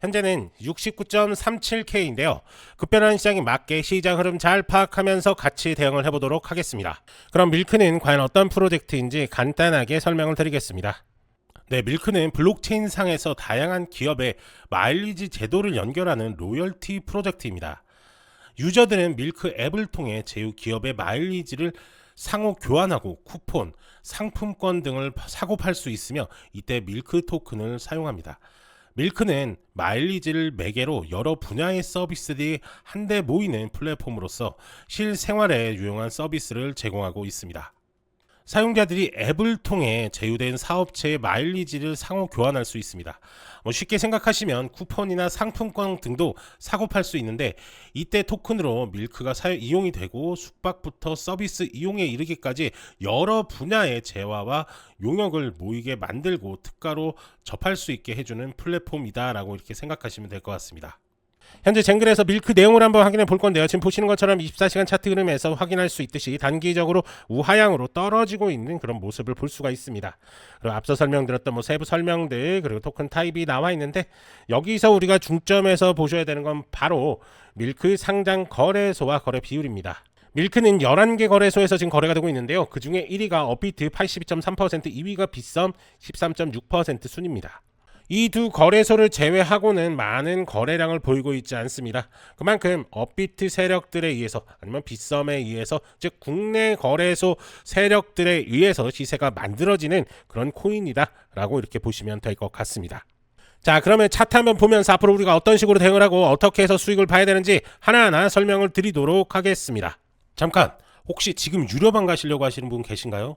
현재는 69.37K인데요. 급변하는 시장에 맞게 시장 흐름 잘 파악하면서 같이 대응을 해보도록 하겠습니다. 그럼 밀크는 과연 어떤 프로젝트인지 간단하게 설명을 드리겠습니다. 네, 밀크는 블록체인 상에서 다양한 기업의 마일리지 제도를 연결하는 로열티 프로젝트입니다. 유저들은 밀크 앱을 통해 제휴 기업의 마일리지를 상호 교환하고 쿠폰, 상품권 등을 사고 팔 수 있으며 이때 밀크 토큰을 사용합니다. 밀크는 마일리지를 매개로 여러 분야의 서비스들이 한데 모이는 플랫폼으로서 실생활에 유용한 서비스를 제공하고 있습니다. 사용자들이 앱을 통해 제휴된 사업체의 마일리지를 상호 교환할 수 있습니다. 뭐 쉽게 생각하시면 쿠폰이나 상품권 등도 사고 팔 수 있는데 이때 토큰으로 밀크가 사용 이용이 되고 숙박부터 서비스 이용에 이르기까지 여러 분야의 재화와 용역을 모이게 만들고 특가로 접할 수 있게 해주는 플랫폼이다라고 이렇게 생각하시면 될 것 같습니다. 현재 쟁글에서 밀크 내용을 한번 확인해 볼 건데요. 지금 보시는 것처럼 24시간 차트 흐름에서 확인할 수 있듯이 단기적으로 우하향으로 떨어지고 있는 그런 모습을 볼 수가 있습니다. 그리고 앞서 설명드렸던 뭐 세부 설명들 그리고 토큰 타입이 나와 있는데 여기서 우리가 중점에서 보셔야 되는 건 바로 밀크 상장 거래소와 거래 비율입니다. 밀크는 11개 거래소에서 지금 거래가 되고 있는데요. 그 중에 1위가 업비트 82.3%, 2위가 빗썸 13.6% 순입니다. 이 두 거래소를 제외하고는 많은 거래량을 보이고 있지 않습니다. 그만큼 업비트 세력들에 의해서 아니면 빗썸에 의해서 즉 국내 거래소 세력들에 의해서 시세가 만들어지는 그런 코인이다라고 이렇게 보시면 될 것 같습니다. 자 그러면 차트 한번 보면서 앞으로 우리가 어떤 식으로 대응을 하고 어떻게 해서 수익을 봐야 되는지 하나하나 설명을 드리도록 하겠습니다. 잠깐 혹시 지금 유료방 가시려고 하시는 분 계신가요?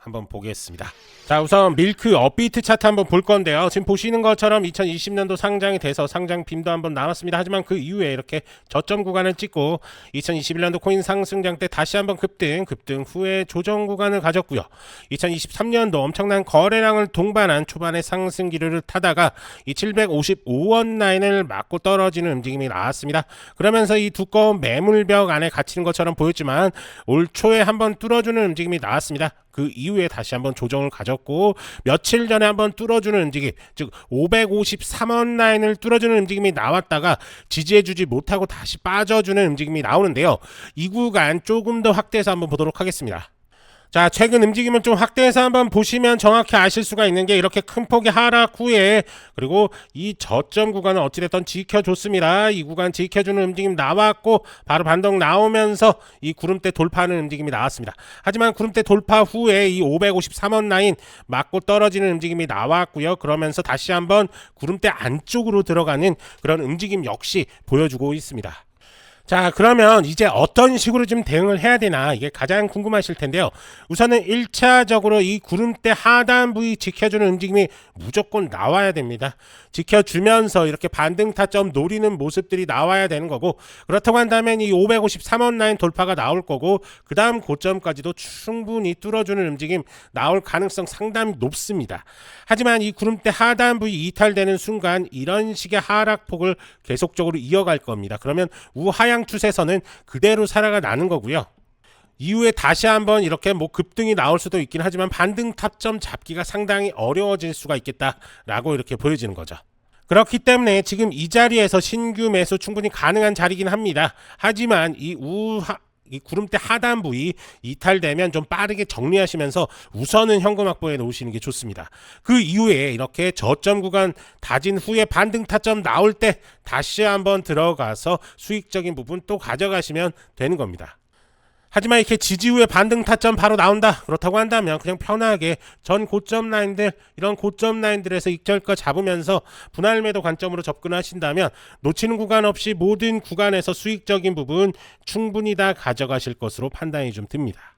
한번 보겠습니다. 자 우선 밀크 업비트 차트 한번 볼 건데요. 지금 보시는 것처럼 2020년도 상장이 돼서 상장 빔도 한번 나왔습니다. 하지만 그 이후에 이렇게 저점 구간을 찍고 2021년도 코인 상승장 때 다시 한번 급등, 급등 후에 조정 구간을 가졌고요. 2023년도 엄청난 거래량을 동반한 초반의 상승 기류를 타다가 이 755원 라인을 맞고 떨어지는 움직임이 나왔습니다. 그러면서 이 두꺼운 매물벽 안에 갇히는 것처럼 보였지만 올 초에 한번 뚫어주는 움직임이 나왔습니다. 그 이후에 다시 한번 조정을 가졌고 며칠 전에 한번 뚫어주는 움직임 즉 553원 라인을 뚫어주는 움직임이 나왔다가 지지해주지 못하고 다시 빠져주는 움직임이 나오는데요. 이 구간 조금 더 확대해서 한번 보도록 하겠습니다 자, 최근 움직임을 좀 확대해서 한번 보시면 정확히 아실 수가 있는 게 이렇게 큰 폭의 하락 후에 그리고 이 저점 구간은 어찌됐든 지켜줬습니다. 이 구간 지켜주는 움직임 나왔고 바로 반동 나오면서 이 구름대 돌파하는 움직임이 나왔습니다. 하지만 구름대 돌파 후에 이 553원 라인 맞고 떨어지는 움직임이 나왔고요. 그러면서 다시 한번 구름대 안쪽으로 들어가는 그런 움직임 역시 보여주고 있습니다. 자, 그러면 이제 어떤 식으로 좀 대응을 해야 되나 이게 가장 궁금하실 텐데요. 우선은 1차적으로 이 구름대 하단 부위 지켜주는 움직임이 무조건 나와야 됩니다. 지켜주면서 이렇게 반등 타점 노리는 모습들이 나와야 되는 거고 그렇다고 한다면 이 553원 라인 돌파가 나올 거고 그 다음 고점까지도 충분히 뚫어주는 움직임 나올 가능성 상당히 높습니다. 하지만 이 구름대 하단 부위 이탈되는 순간 이런 식의 하락폭을 계속적으로 이어갈 겁니다. 그러면 우하향 추세선은 그대로 살아가 나는 거고요. 이후에 다시 한번 이렇게 뭐 급등이 나올 수도 있긴 하지만 반등 타점 잡기가 상당히 어려워질 수가 있겠다라고 이렇게 보여지는 거죠. 그렇기 때문에 지금 이 자리에서 신규 매수 충분히 가능한 자리긴 합니다. 하지만 이 우하 이 구름대 하단 부위 이탈되면 좀 빠르게 정리하시면서 우선은 현금 확보해 놓으시는 게 좋습니다. 그 이후에 이렇게 저점 구간 다진 후에 반등 타점 나올 때 다시 한번 들어가서 수익적인 부분 또 가져가시면 되는 겁니다. 하지만 이렇게 지지 후에 반등 타점 바로 나온다. 그렇다고 한다면 그냥 편하게 전 고점 라인들 이런 고점 라인들에서 익절가 잡으면서 분할 매도 관점으로 접근하신다면 놓치는 구간 없이 모든 구간에서 수익적인 부분 충분히 다 가져가실 것으로 판단이 좀 듭니다.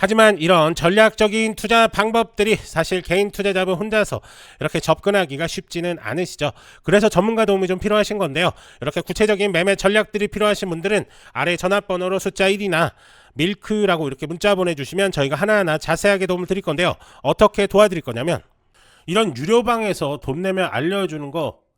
하지만 이런 전략적인 투자 방법들이 사실 개인 투자자분 혼자서 이렇게 접근하기가 쉽지는 않으시죠. 그래서 전문가 도움이 좀 필요하신 건데요. 이렇게 구체적인 매매 전략들이 필요하신 분들은 아래 전화번호로 숫자 1이나 밀크라고 이렇게 문자 보내주시면 저희가 하나하나 자세하게 도움을 드릴 건데요. 어떻게 도와드릴 거냐면 이런 유료방에서 돈 내면 알려주는 거